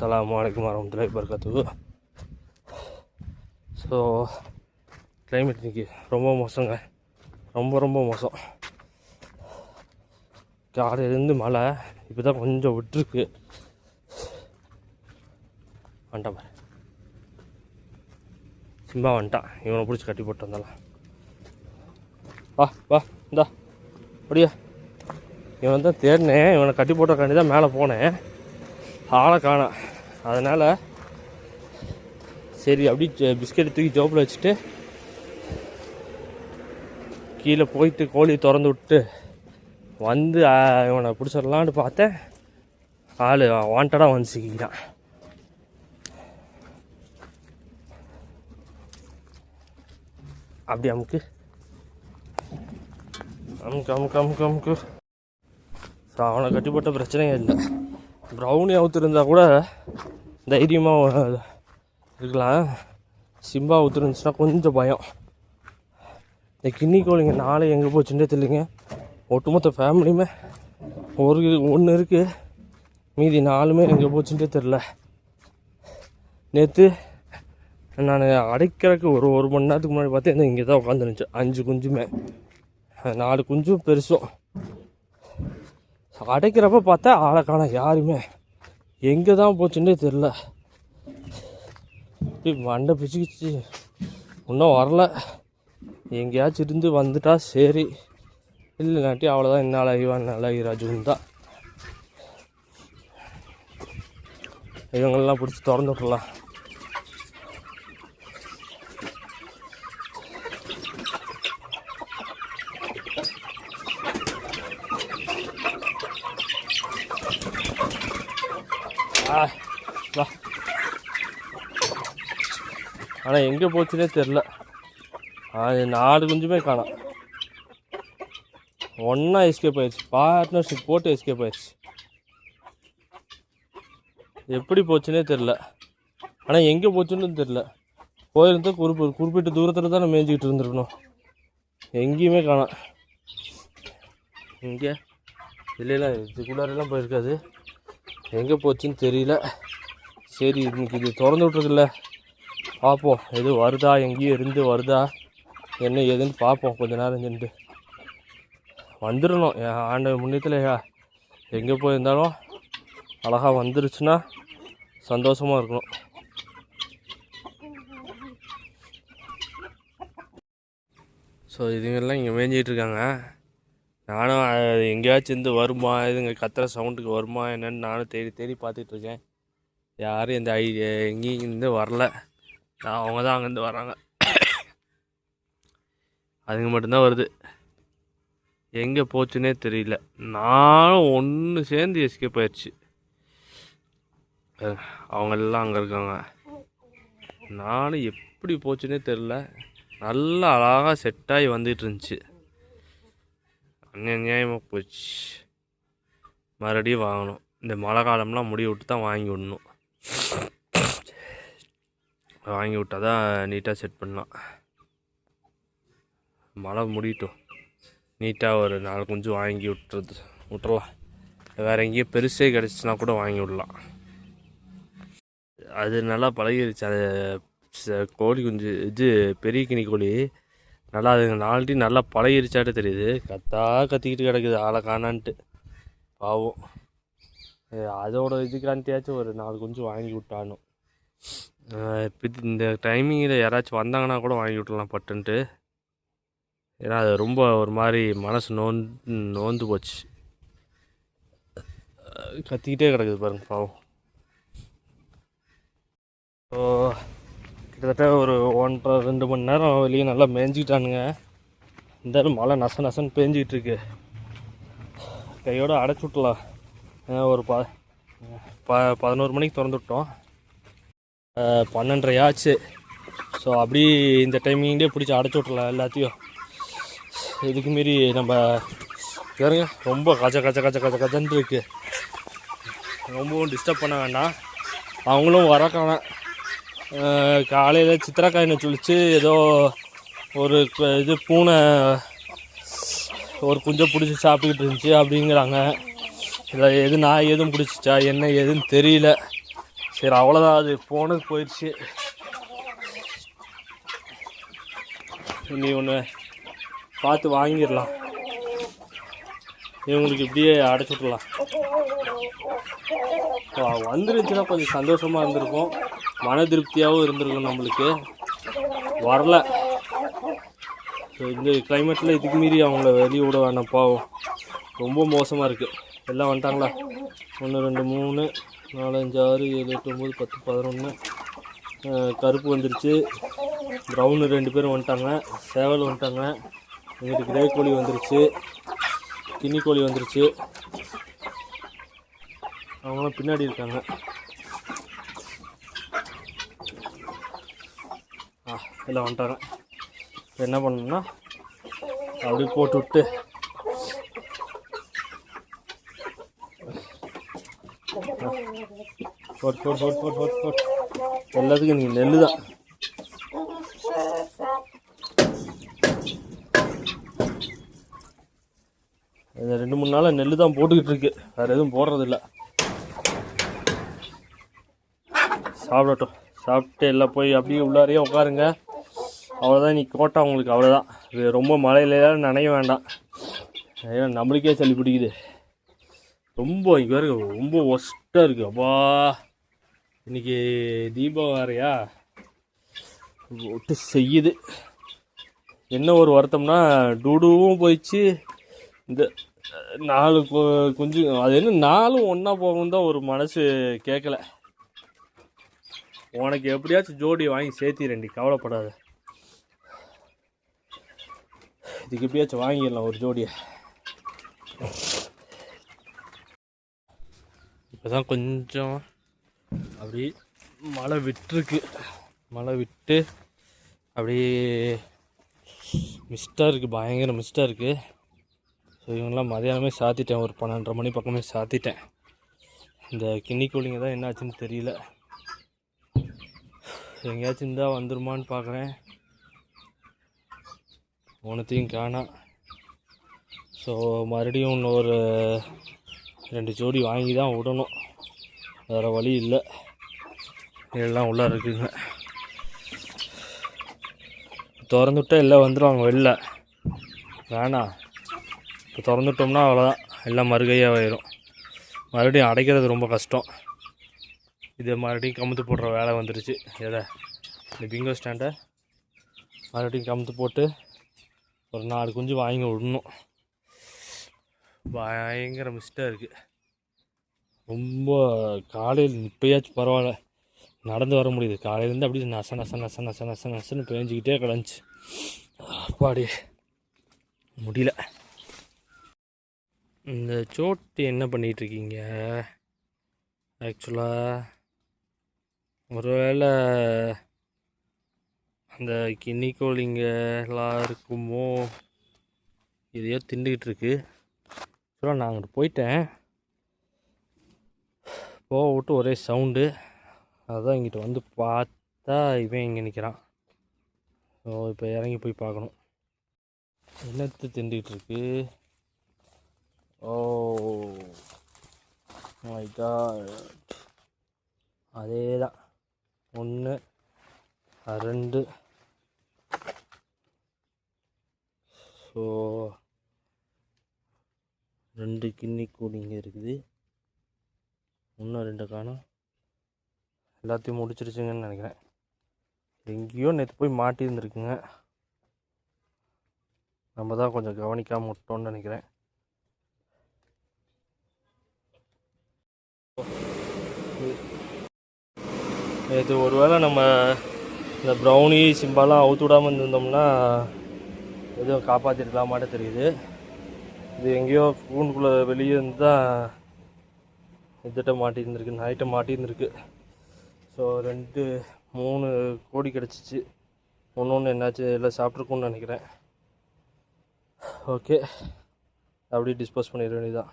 அஸ்ஸலாமு அலைக்கும் வரமத்துல்லாஹி வபரகாத்துஹு ஸோ கிளைமேட் இன்னைக்கு ரொம்ப மோசங்க. ரொம்ப ரொம்ப மோசம். காலையிலேருந்து மழை இப்போ தான் கொஞ்சம் விட்டுருக்கு. வந்துட்டான் பாரு. சிம்பா வந்துட்டான். இவனை பிடிச்சி கட்டி போட்டு வந்தாலாம். வா வா இந்தா. அப்படியா. இவன் தான் தேடினேன். இவனை கட்டி போட்டக்காண்டி தான் மேலே போனேன். ஆளை காணோம் அதனால் சரி அப்படியே பிஸ்கெட் தூக்கி ஜோப்பில் வச்சுட்டு கீழே போயிட்டு கோழி திறந்து விட்டு வந்து இவனை பிடிச்சிடலான்னு பார்த்தேன். ஆள் வாண்டடாக வந்து சிக்கிக்கிறான். அப்படி அமுக்கு. அமுக்கு அமுக்கு அமுக்கு அமுக்கு. ஸோ அவனை கட்டுப்பட்ட பிரச்சனையே இல்லை. ப்ரௌனி அவுத்துருந்தா கூட தைரியமாக இருக்கலாம். சிம்பா அவுத்துருந்துச்சுன்னா கொஞ்சம் பயம். இந்த கிண்ணி கோழிங்க நாளை எங்கே போச்சுன்னே தெரியலிங்க. ஒட்டுமொத்த ஃபேமிலியுமே ஒரு ஒன்று இருக்குது மீதி நாலுமே எங்கே போச்சுன்னே தெரில நேற்று நான் அடைக்கிறக்கு ஒரு ஒரு மணி நேரத்துக்கு முன்னாடி பார்த்தேன். இங்கே தான் உட்காந்துருந்துச்சு அஞ்சு குஞ்சுமே. நாலு குஞ்சும் பெருசும். அடைக்கிறப்ப பார்த்தா ஆளை காண யாருமே. எங்கே தான் போச்சுன்னே தெரில இப்படி மண்டை பிச்சுக்கிச்சு. இன்னும் வரல. எங்கேயாச்சும் இருந்து வந்துட்டா சரி. இல்லைனாட்டி அவ்வளோதான் என்ன அழகிவான் அழகி ராஜுன்னு தான் இவங்களெல்லாம் பிடிச்சி திறந்து விட்றலாம் வா. ஆனால் எங்கே போச்சுன்னே தெரில அது நாலு குஞ்சுமே காணோம். ஒன்றா எஸ்கேப் ஆயிடுச்சு. பார்ட்னர்ஷிப் போட்டு எஸ்கேப் ஆயிடுச்சு. எப்படி போச்சுன்னே தெரில ஆனால் எங்கே போச்சுன்னு தெரில போயிருந்தால் குறிப்பு குறிப்பிட்ட தூரத்தில் தான் மேய்ஞ்சிக்கிட்டு இருந்துருக்கணும். எங்கேயுமே காணாம். இங்கே. இல்லைல்ல இதுக்குள்ளாரெல்லாம் போயிருக்காது. எங்கே போச்சுன்னு தெரியல. சரி இன்னைக்கு இது திறந்து விட்ருக்குல்ல பார்ப்போம் எது வருதா? எங்கேயும் இருந்து வருதா? என்ன ஏதுன்னு பார்ப்போம் கொஞ்ச நேரம் சென்று வந்துடணும். என் ஆண்டு முன்னத்தில் எங்கே போயிருந்தாலும் அழகாக வந்துருச்சுன்னா சந்தோஷமாக இருக்கணும். ஸோ இதுங்கெல்லாம் இங்கே மேய்ஞ்சிட்டு இருக்காங்க. நானும் எங்கேயாச்சும் இருந்து வருமா? இதுங்க கத்துற சவுண்டுக்கு வருமா? என்னன்னு நானும் தேடி தேடி பார்த்துட்டு இருக்கேன். யாரும் இந்த ஐ எங்கேயும் இருந்து வரல. நான் அவங்க தான் அங்கேருந்து வராங்க. அதுங்க மட்டும்தான் வருது. எங்கே போச்சுன்னே தெரியல. நானும் ஒன்று சேர்ந்து எஸ்கேப் ஆயிடுச்சு அஹ், அவங்க எல்லாம் அங்கே இருக்காங்க. நானும் எப்படி போச்சுன்னே தெரில நல்லா அழகாக செட்டாகி வந்துட்டு இருந்துச்சு. அநியாயமாக போச்சு. மறுபடியும் வாங்கணும். இந்த மழை காலம்லாம் முடி விட்டு தான் வாங்கி விடணும். வாங்கி விட்டால் தான் நீட்டாக செட் பண்ணலாம். மழை முடியட்டும். நீட்டாக ஒரு நாலு குஞ்சு வாங்கி விட்டுறது. விட்டுறலாம் வேறு எங்கேயும் பெருசே கிடச்சிச்சின்னா கூட வாங்கி விடலாம். அது நல்லா பழகிருச்சு. அது ச- கோழி குஞ்சு இது பெரிய கிணி கோழி. நல்லா அதுங்க நாலட்டி நல்லா பழகிருச்சாட்டு தெரியுது. கத்தா கத்திக்கிட்டு கிடக்குது ஆளை காணான்ட்டு. பாவம். அதோட இதுக்காண்டியாச்சும் ஒரு நாலு குஞ்சு வாங்கி விட்டானும் அஹ் இந்த டைமிங்கில் யாராச்சும் வந்தாங்கன்னா கூட வாங்கி விட்டலாம் பட்டுன்ட்டு. ஏன்னா அது ரொம்ப ஒரு மாதிரி மனசு நோந் நோந்து போச்சு. கத்திக்கிட்டே கிடக்குது பாருங்க பாவம். ஸோ கிட்டத்தட்ட ஒரு ஒன்றரை ரெண்டு மணி நேரம் வெளியே நல்லா மேய்ஞ்சிக்கிட்டானுங்க. இந்த மழை நச நசன்னு பேஞ்சிக்கிட்டு இருக்கு கையோடு அடைச்சி விட்டலாம். ஏன்னா ஒரு ப ப பதினோரு மணிக்கு திறந்து விட்டோம். பன்னெண்டரை ஆச்சு. ஸோ அப்படி இந்த டைமிங்லேயே பிடிச்சி அடைச்சி விட்டலாம் எல்லாத்தையும். இதுக்கு மீறி நம்ம பாருங்க ரொம்ப கஜ கஜ கஜ கஜ கஜன்னு இருக்குது ரொம்பவும் டிஸ்டர்ப் பண்ண வேண்டாம். அவங்களும் வரக்கான காலையில் சித்திரக்காயினை சொல்லிச்சு ஏதோ ஒரு இது பூனை ஒரு குஞ்சை பிடிச்சி சாப்பிட்டுக்கிட்டு இருந்துச்சு அப்படிங்கிறாங்க. இல்லை எது நான் எதுவும் பிடிச்சிச்சா என்ன ஏதுன்னு தெரியல. சரி அவ்வளோதான் அது போனது போயிடுச்சு இனி ஒன்று பார்த்து வாங்கிடலாம். இவங்களுக்கு இப்படியே அடைச்சி இப்போ வந்துருச்சுன்னா கொஞ்சம் சந்தோஷமாக இருந்திருக்கும். மன திருப்தியாகவும் இருந்திருக்கும் நம்மளுக்கு. வரல. ஸோ இந்த கிளைமேட்டில் இதுக்கு மீறி அவங்கள வெளியே விட வேணாம் பாவம். ரொம்ப மோசமாக இருக்குது எல்லாம் வந்துட்டாங்களா? ஒன்று ரெண்டு மூணு நாலஞ்சு ஆறு ஏழு எட்டு ஒம்பது பத்து பதினொன்று கருப்பு வந்துருச்சு. ப்ரௌனு ரெண்டு பேரும் வந்துட்டாங்க. சேவல் வந்துட்டாங்க. எங்களுக்கு கிரே கோழி வந்துருச்சு. கிண்ணி கோழி வந்துருச்சு. அவங்களாம் பின்னாடி இருக்காங்க. ஆ எல்லாம் வந்துட்டாங்க. இப்போ என்ன பண்ணணும்னா அப்படியே போட்டு விட்டு போட் போட் போட் போட் போட் போட். எல்லாத்துக்கும் நீங்கள் நெல் தான். இந்த ரெண்டு மூணு நாளாக நெல் தான் போட்டுக்கிட்டு இருக்கு. வேறு எதுவும் போடுறதில்ல. சாப்பிடட்டும். சாப்பிட்டு எல்லாம் போய் அப்படியே உள்ளாரையே உட்காருங்க. அவ்வளோதான் நீ கோட்டை உங்களுக்கு அவ்வளோதான் இது ரொம்ப மழையில நனைய வேண்டாம். ஏன்னா நம்மளுக்கே சளி பிடிக்குது. ரொம்ப இங்கே இருக்கு ரொம்ப ஒஸ்ட்டாக இருக்குது அப்பா இன்னைக்கு தீபம் வேறையா? ஒட்டு செய்யுது. என்ன ஒரு வருத்தம்னா டூடுவும் போயிடுச்சு. இந்த நாலு கு- குஞ்சு அது என்ன நாலும் ஒன்றா போகும் தான் ஒரு மனசு கேட்கல உனக்கு எப்படியாச்சும் ஜோடி வாங்கி சேர்த்திரண்டி கவலைப்படாத. இதுக்கு எப்படியாச்சும் வாங்கிடலாம் ஒரு ஜோடியை. இப்போதான் கொஞ்சம் அப்படி மழை விட்டுருக்கு. மழை விட்டு அப்படியே மிஸ்டாக இருக்குது பயங்கர மிஸ்டாக இருக்குது ஸோ இவங்கெல்லாம் மதியானமே சாத்திட்டேன் ஒரு பன்னெண்டரை மணி பக்கமே சாத்திட்டேன். இந்த கிண்ணி கோழிங்க தான் என்னாச்சுன்னு தெரியல. எங்கேயாச்சும் இருந்தால் வந்துருமான்னு பார்க்குறேன் ஒன்றுத்தையும் காணா. ஸோ மறுபடியும் இன்னொரு ரெண்டு ஜோடி வாங்கி தான் விடணும். வேறு வழி இல்லை. எல்லாம் உள்ளே இருக்குங்க. திறந்து விட்டா எல்லாம் வந்துடுவாங்க வெளில. வேணாம் இப்போ திறந்துட்டோம்னா அவ்வளோதான். எல்லாம் மறுகையாக ஆயிரும். மறுபடியும் அடைக்கிறது ரொம்ப கஷ்டம். இது மறுபடியும் கமுத்து போடுற வேலை வந்துருச்சு. எதை? இந்த பிங்கோ ஸ்டாண்டை மறுபடியும் கமுத்து போட்டு ஒரு நாலு குஞ்சு வாங்கி விடணும். பயங்கர மிஸ்டாக இருக்குது ரொம்ப காலையில் இப்போயாச்சும் பரவாயில்ல. நடந்து வர முடியுது. காலையிலேருந்து அப்படியே நச நச நச நச நச நசன்னு பேஞ்சிக்கிட்டே கிடந்துச்சு. அப்பாடி. முடியல. இந்த சோட்டு என்ன பண்ணிகிட்ருக்கீங்க இருக்கீங்க? ஆக்சுவலாக ஒருவேளை அந்த கின்னி கோழிங்கெல்லாம் இருக்குமோ இதையோ திண்டுக்கிட்டு இருக்கு சொல்ல நான் அங்கிட்டு போயிட்டேன். போக விட்டு ஒரே சவுண்டு. அதான் இங்கிட்ட வந்து பார்த்தா இவன் இங்கே நிற்கிறான் ஸோ இப்போ இறங்கி போய் பார்க்கணும். என்னத்து திண்டுக்கிட்டு இருக்கு ஓ அதே தான் ஒன்று ரெண்டு ஸோ ரெண்டு கிண்ணி கூலிங்க இருக்குது. இன்னும் ரெண்டு காணும். எல்லாத்தையும் முடிச்சிருச்சுங்கன்னு நினைக்கிறேன். எங்கேயோ நேற்று போய் மாட்டியிருந்துருக்குங்க நம்ம தான் கொஞ்சம் கவனிக்காமல் விட்டோம்னு நினைக்கிறேன். நேற்று ஒருவேளை நம்ம இந்த ப்ரௌனி சிம்பாலாம் அவுத்து விடாமல் இருந்திருந்தோம்னா எதுவும் காப்பாற்றிருக்கலாமாட்ட தெரியுது. இது எங்கேயோ கூண்டுக்குள்ளே வெளியே இருந்து தான் இதுகிட்ட மாட்டியிருந்துருக்கு நாய்கிட்ட மாட்டியிருந்துருக்கு. ஸோ ரெண்டு மூணு கோடி கிடச்சிச்சு. ஒன்று ஒன்று என்னாச்சு எல்லாம் சாப்பிட்ருக்குன்னு நினைக்கிறேன். ஓகே அப்படியே டிஸ்போஸ் பண்ணிட வேண்டியதுதான்.